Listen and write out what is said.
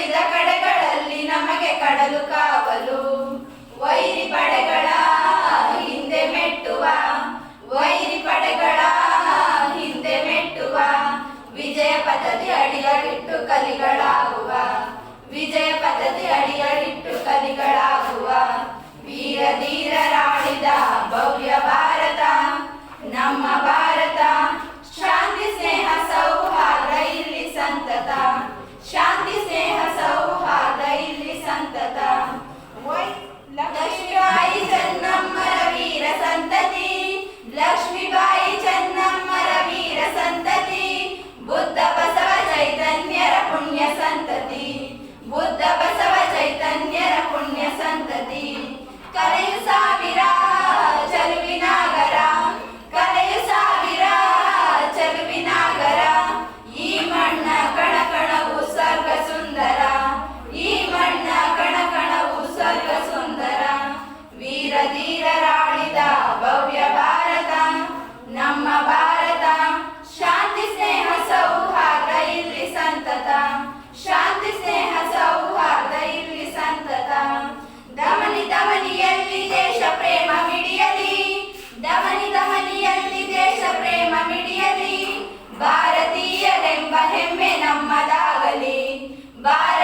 ಉಳಿದ ಕಡೆಗಳಲ್ಲಿ ನಮಗೆ ಕಡಲು ಕಾವಲು. ವೈರಿ ಪಡೆಗಳ ಹಿಂದೆ ಮೆಟ್ಟುವ, ವೈರಿ ಪಡೆಗಳ ಹಿಂದೆ ಮೆಟ್ಟುವ, ವಿಜಯ ಪದ್ಧತಿ ಅಡಿಯಲಿಟ್ಟು ಕಲಿಗಳಾಗುವ, ವಿಜಯ ಪದ್ಧತಿ ಅಡಿ ಭಾರತೀಯರೆಂಬ ಹೆಮ್ಮೆ ನಮ್ಮದಾಗಲಿ ಭಾರ